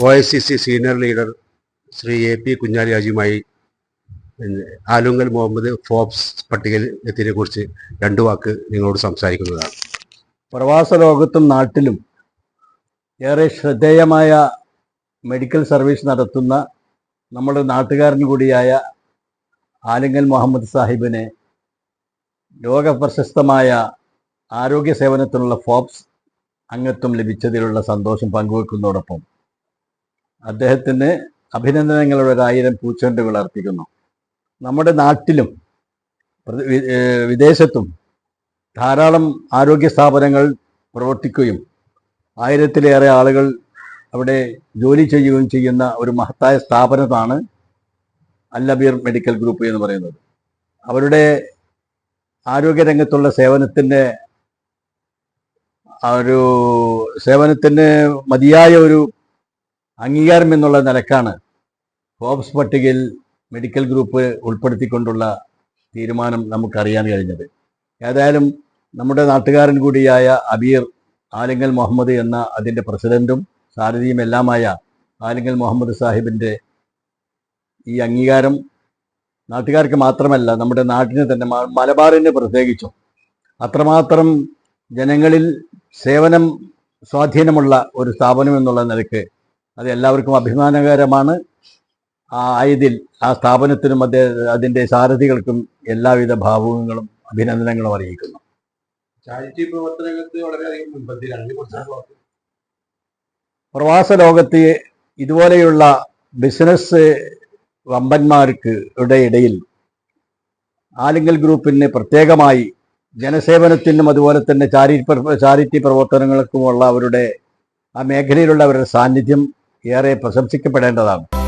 O I C C senior leader Shri A P Kunhali ഹാജിയുമായി Alungal Muhammad Forbes പട്ടികയിൽ എത്തിയതിനെ കുറിച്ച് രണ്ടു വാക്ക് നിങ്ങളോട് സംസാരിക്കുന്നതാണ്. പ്രവാസ ലോകത്തും നാട്ടിലും ഏറെ ശ്രദ്ധേയമായ മെഡിക്കൽ സർവീസ് നടത്തുന്ന നമ്മുടെ നാട്ടുകാരൻ കൂടിയായ ആലുങ്കൽ മുഹമ്മദ് സാഹിബിനെ ലോകപ്രശസ്തമായ ആരോഗ്യ സേവനത്തിനുള്ള ഫോബ്സ് അംഗത്വം ലഭിച്ചതിലുള്ള സന്തോഷം പങ്കുവെക്കുന്നതോടൊപ്പം അദ്ദേഹത്തിന് അഭിനന്ദനങ്ങളുടെ ഒരായിരം പൂച്ചെണ്ടുകൾ അർപ്പിക്കുന്നു. നമ്മുടെ നാട്ടിലും വിദേശത്തും ധാരാളം ആരോഗ്യ സ്ഥാപനങ്ങൾ പ്രവർത്തിക്കുകയും ആയിരത്തിലേറെ ആളുകൾ അവിടെ ജോലി ചെയ്യുകയും ചെയ്യുന്ന ഒരു മഹത്തായ സ്ഥാപനമാണ് അല്ലബീർ മെഡിക്കൽ ഗ്രൂപ്പ് എന്ന് പറയുന്നത്. അവരുടെ ആരോഗ്യരംഗത്തുള്ള സേവനത്തിന്റെ ഒരു സേവനത്തിന് മതിയായ ഒരു അംഗീകാരം എന്നുള്ള നിലക്കാണ് ഫോബ്സ് പട്ടികയിൽ മെഡിക്കൽ ഗ്രൂപ്പ് ഉൾപ്പെടുത്തിക്കൊണ്ടുള്ള തീരുമാനം നമുക്കറിയാൻ കഴിഞ്ഞത്. ഏതായാലും നമ്മുടെ നാട്ടുകാരൻ കൂടിയായ അബീർ ആലിങ്ങൽ മുഹമ്മദ് എന്ന അതിന്റെ പ്രസിഡന്റും സാരഥിയും എല്ലാമായ ആലിങ്ങൽ മുഹമ്മദ് സാഹിബിന്റെ ഈ അംഗീകാരം നാട്ടുകാർക്ക് മാത്രമല്ല നമ്മുടെ നാട്ടിന് തന്നെ മലബാറിന് പ്രത്യേകിച്ചും. അത്രമാത്രം ജനങ്ങളിൽ സേവനം സ്വാധീനമുള്ള ഒരു സ്ഥാപനം എന്നുള്ള നിലയ്ക്ക് അത് എല്ലാവർക്കും അഭിമാനകരമാണ്. ആ ആയതിൽ ആ സ്ഥാപനത്തിനും അതേ അതിന്റെ സാരഥികൾക്കും എല്ലാവിധ ഭാവുകങ്ങളും അഭിനന്ദനങ്ങളും അറിയിക്കുന്നു. ചാരിറ്റി പ്രവർത്തനങ്ങൾക്ക് വളരെയധികം മുൻപന്തിയിലാണ് പ്രവാസ ലോകത്ത് ഇതുപോലെയുള്ള ബിസിനസ് വമ്പന്മാർക്ക് ഇടയിൽ ആലിംഗൽ ഗ്രൂപ്പിന് പ്രത്യേകമായി ജനസേവനത്തിനും അതുപോലെ തന്നെ ചാരിറ്റി ചാരിറ്റി പ്രവർത്തനങ്ങൾക്കുമുള്ള അവരുടെ ആ മേഖലയിലുള്ള അവരുടെ സാന്നിധ്യം ഏറെ പ്രശംസിക്കപ്പെടേണ്ടതാണ്.